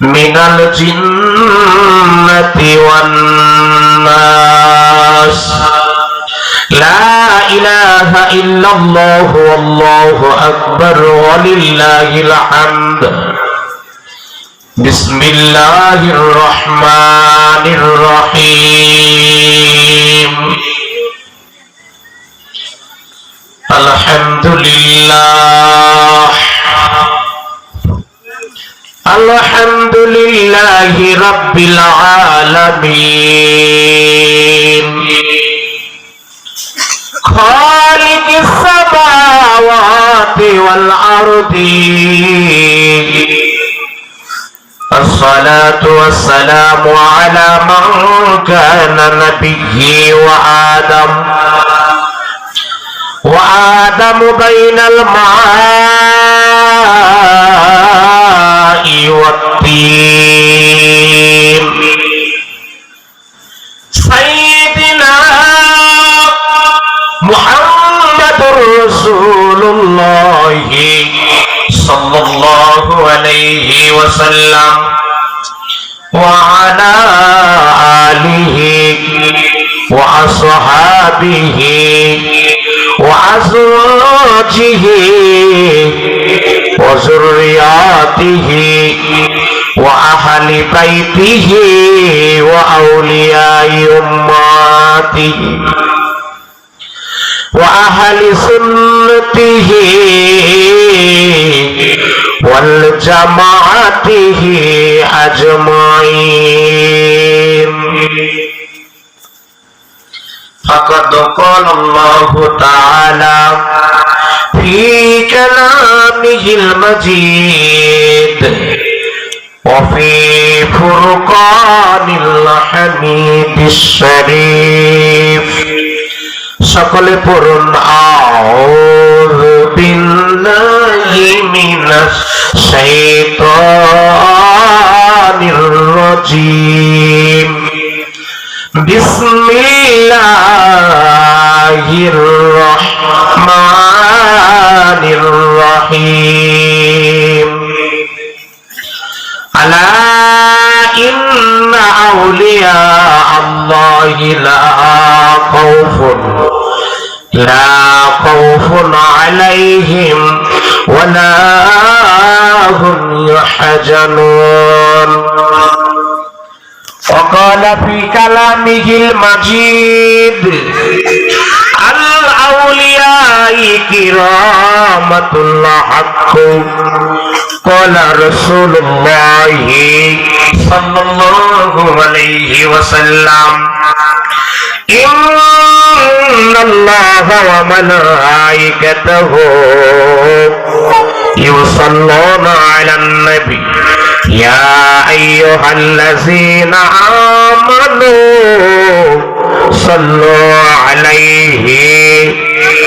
من الجنة والناس. لا إله إلا الله والله أكبر ولله الحمد. بسم الله الرحمن الرحيم. الحمد لله الحمد لله رب العالمين خالق السماوات والأرض الصلاة والسلام على من كان نبي وآدم۔ وآدم بين الماء والطين سيدنا محمد رسول الله صلى الله عليه وسلم وعلى آله وأصحابه وأزواجه وذرياته وأهل بيته وأولياء أماته وأهل سنته والجماعته أجمعين. فقد قال الله تعالى في كلامه المجيد وفي فرقان الحميد الشريف সকলে পড়ুন আউয বিল্লাহি মিনাশ শাইতানির রাজীম বিসমিল্লাহির الرحمن الرحيم. ألا إن أولياء الله لا خوف لا خوف عليهم ولا هم يحزنون. وقال في كلامه المجيد كرامة الحق. قال رسول الله صلى الله عليه وسلم إن الله وملائكته يصلون على النبي. يا أيها الذين آمنوا صلوا عليه.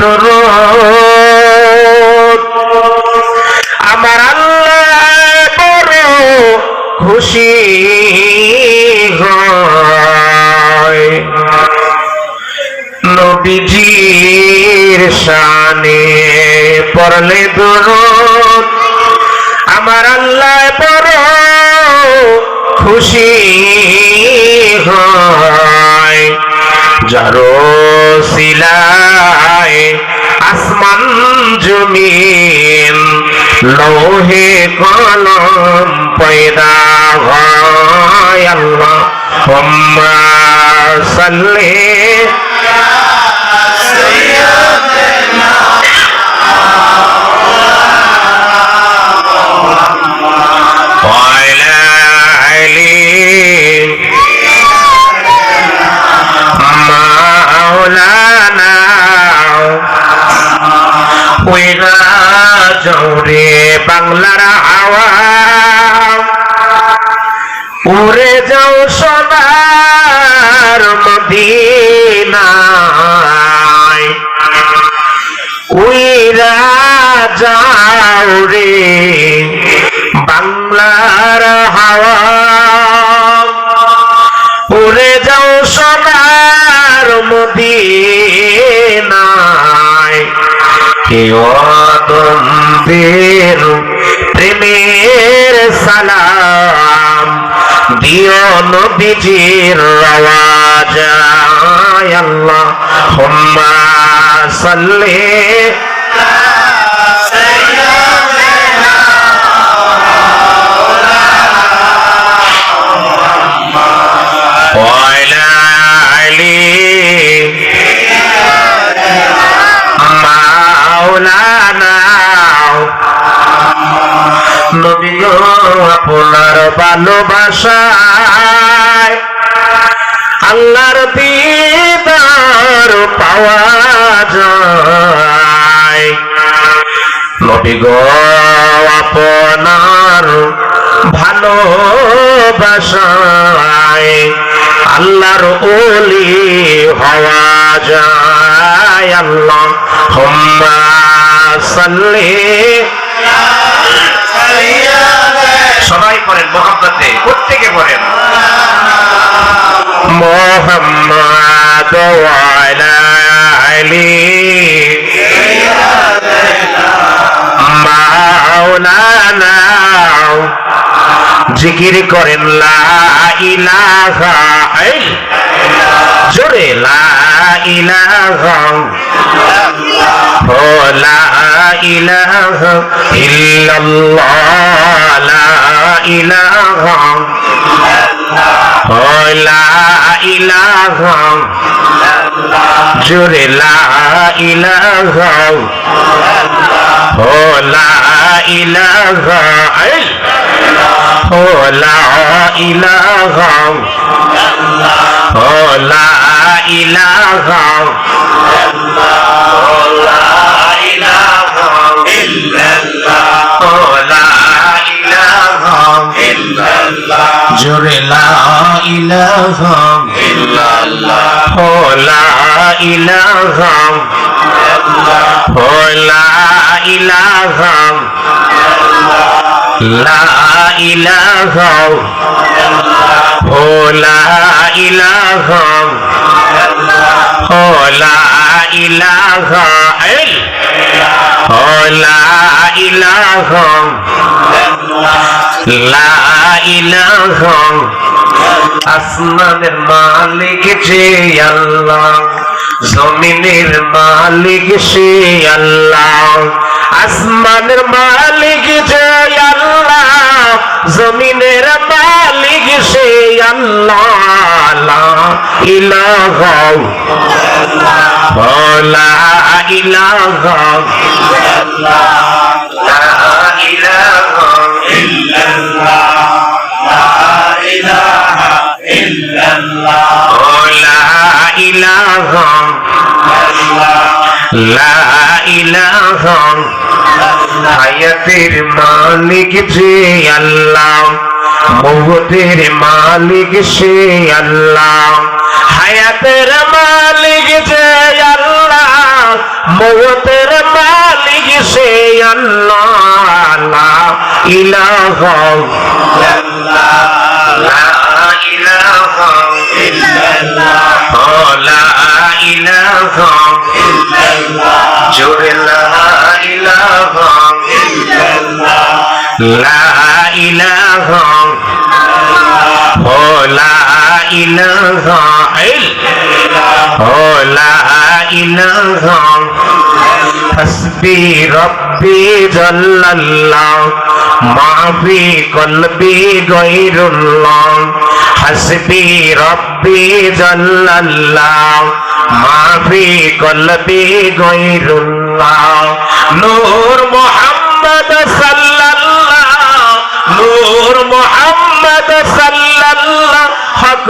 দরুদ। আমার আল্লাহ বড় খুশি নবীজির শানে পড়লে দরুদ। আমার আল্লাহ বড় খুশি হয়। যারো সিলায় আসমান জমিন লোহে কলম পয়দা হয় আল্লাহ। ওইরা জৌরে বাংলার হাওয়া উড়ে যাও সোনার মদিনায়। উইরা যাও রে বাংলার কেউ তোমাদের প্রেমের সালাম দিও নবীজির আওয়াজ। আল্লাহ হুম্মা সাল্লি গো আপনার ভালোবাসায় আল্লাহর দিদার পাওয়া যায়। আপনার ভালোবাসায় আল্লাহর ওলি হওয়া যায়। আল্লাহ হুম্মা সাল্লি সবাই করেন মোহাম্মতে প্রত্যেকে করেন মোহাম্মদ জিকির করেন, লা ইলাহা ইল। জোরে, লা ইলাহা। লা ইল্লাল্লাহ, লা ইলাহা ও লা ইলাহা জোরে লা ইলাহা ও লা ইলাহা ইল ও লা ইলাহা ও লা ইলাহা ও জোরে লা ইলাহা ও লা ইলাহা ও লা ইলাহা লা ইলাহা ও লা ইলাহা ও লা ইলাহা। ইল ও আসমানের মালিক যে আল্লাহ জমিনের মালিক সে আল্লাহ আসমানের মালিক যে আল্লাহ জমিনের মালিক সে আল্লাহ ইলাহা লা ইলাহা লা ইলাহা হায়াতের মালিক যে আল্লাহ। মৌতের মালিক সে আল্লাহ। হায়াতের মালিক যে আল্লাহ। মৌতের মালিক সে আল্লাহ। ইলাহা জোরে লা ইলাহা লা ইলাহা ইল্লাল্লাহ লা ইলাহা হসবি রব্বি জাল্লাল্লাহ মাফি কলবি গৈরুল্লাহ হসবি রব্বি জাল্লাল্লাহ মাফি কলবি গৈরুল্লাহ নূর মোহাম্মদ সাল্লাল্লাহ নূর মোহাম্মদ সাল্লাল্লাহ حق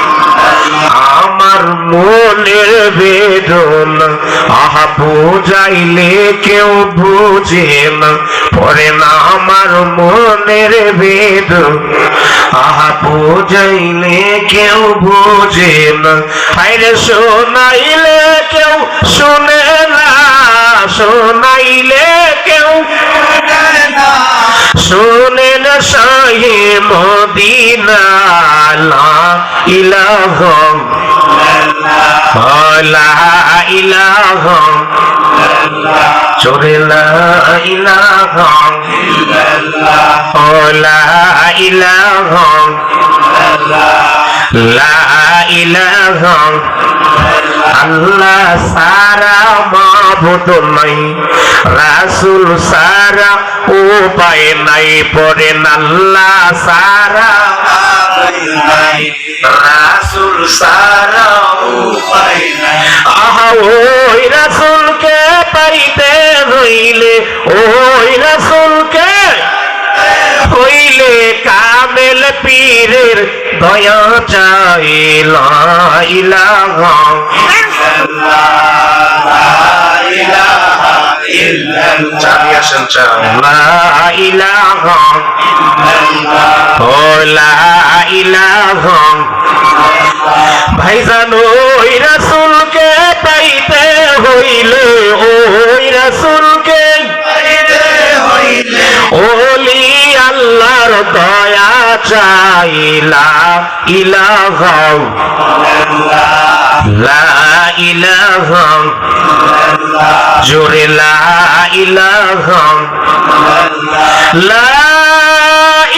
আমার মনের বেদন, আহা, বুঝাইলে কেউ বুঝে না। পরে না আমার মনের বেদন, আহা, বুঝাইলে কেউ বুঝে না। আইরে শোনাইলে কেউ, শুনে না, শোনাইলে কেউ শুনেন সহে মদিনা ইলাহ ইলাহ চোরে ইলাহ ইলাহ ইলাহ আল্লাহ সারা মাবুদ নাই, রাসুল সারা উপায় নাই, পড়েন আল্লাহ সারা রাসুল সারা আহা, ওই রাসুলকে পাইতে হইলে, ওই রাসুলকে হইলে কাবেল পীরের দয়া চাই লাইলা ভাইজান ওই রসুলকে পাইতে হইলে ওই রসুলকে হইলে আল্লাহর দয়া চাইলা ইলাহা লা ইলাহা জোরে লা ইলাহা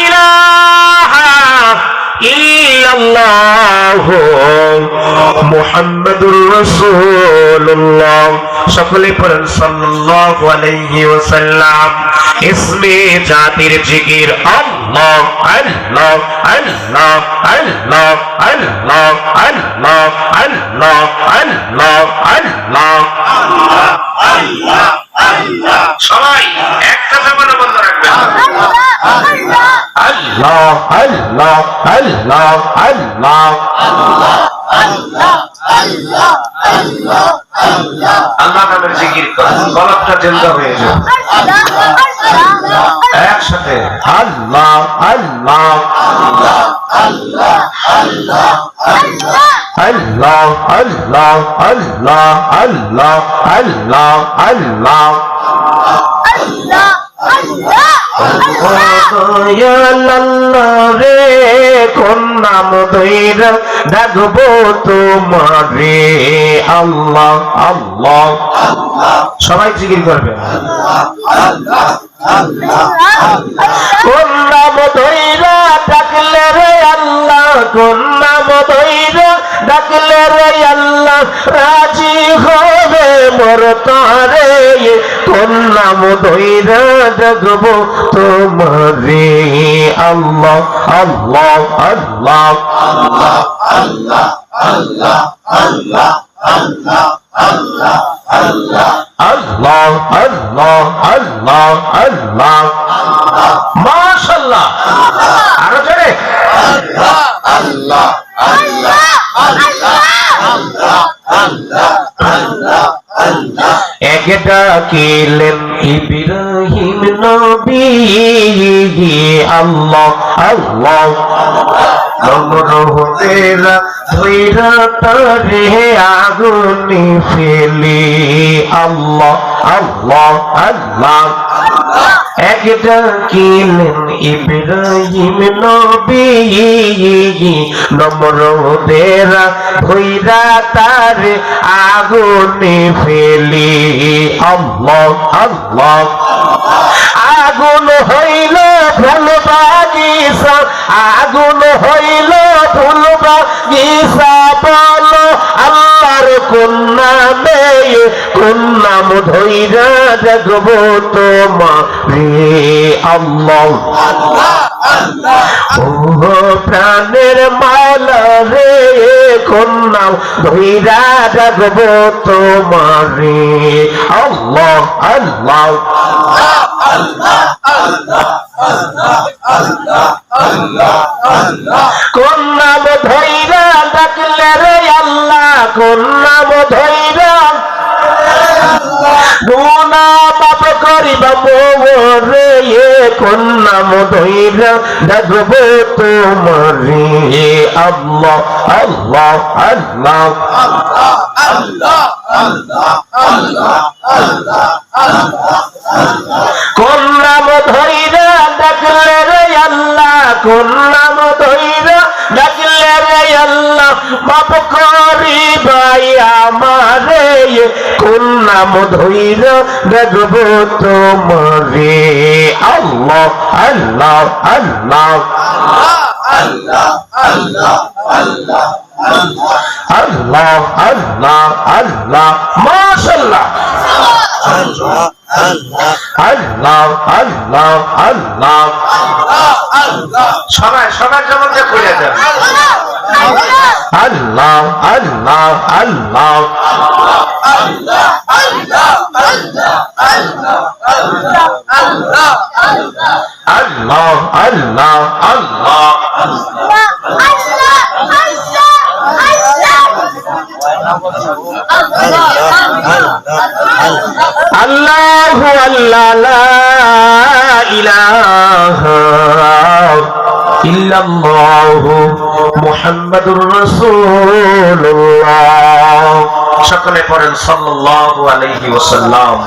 ইলাহা ইল্লাল্লাহ মুহাম্মাদুর রাসূলুল্লাহ। সকলে পড়েন সাল্লাল্লাহু আলাইহি ওয়াসাল্লাম। ইসমে জাতির জিকির আল্লাহ আল্লাহ আল্লাহ আল্লাহ আল্লাহ আল্লাহ আল্লাহ আল্লাহ আল্লাহ সবাই একটা জামানা বন্ধ রাখবেন আল্লাহ আল্লাহ আল্লাহ আল্লাহ আল্লাহ নামের জিকির করেন গলাপটা জেন্দা হয়ে যাবে একসাথে, আল্লাহ আল্লাহ। আল্লাহ আল্লাহ আল্লাহ আল্লাহ আল্লাহ আল্লাহ। রে কোন নাম ধৈর ডাকবো তোমারে? আল্লাহ আল্লাহ। সবাই জিকির করবে। কোন নাম ধৈর ডাকলে রে আল্লাহ কোন নাম ধৈর ডাকলে রে আল্লাহ, রাজি হবে মোর তারে। কোন নাম ধৈর ডাকবো তোমারে আল্লাহ আল্লাহ। আল্লাহ আল্লাহ আল্লাহ আল্লাহ আল্লাহ। আল্লাহ আল্লাহ আল্লাহ আল্লাহ আল্লাহ আল্লাহ মাশাআল্লাহ আরও জোরে আল্লাহ আল্লাহ আল্লাহ আল্লাহ আল্লাহ আল্লাহ আল্লাহ এক নবী আল্লাহ আল্লাহ আগুনে ফেলি। আল্লাহ আল্লাহ আল্লাহ। একটা কিলেন ইব্রাহিম নবী। তার আগুনে ফেলি। আল্লাহ আল্লাহ। আগুন হইল আগুন হইল ফুল বাগিসা বলো আল্লাহর কন্যা মেয়ে কন্যাম ধৈরা দেখব তোমা রে আল্লাহ প্রাণের মালা রে, কন্যা ধৈরা দেখব তোমার রে আল্লাহ আল্লাহ। কোন নাম ধৈরা ডাকলে রে আল্লাহ কোন নাম ধৈরা গুনা পাপ করিবা মোরে এ কোন নাম ধৈরা ডাকবো তোমার রে। আল্লাহ আল্লাহ আল্লাহ। কোন নাম ধৈরা ডাকলে রে আল্লাহ কোন নাম ধৈরা ডাকলে রে আল্লাহ মাপ করি ভাই আমারে। কোন নাম ধৈরা ডাকবো তোমারে। আল্লাহ আল্লাহ আল্লাহ। আল্লাহ আল্লাহ আল্লাহ মাশাল্লাহ আল্লাহ আল্লাহ আল্লাহ সবাই সবাই যেমন যে করে দেন। আল্লাহ আল্লাহ আল্লাহ আল্লাহ আল্লাহ। আল্লাহ আল্লাহ আল্লাহ। লা আল্লাহ ইল্লাল্লাহু মুহাম্মাদুর রাসূলুল্লাহ। সকলে পড়েন সাল্লাল্লাহু আলাইহি ওয়াসাল্লাম।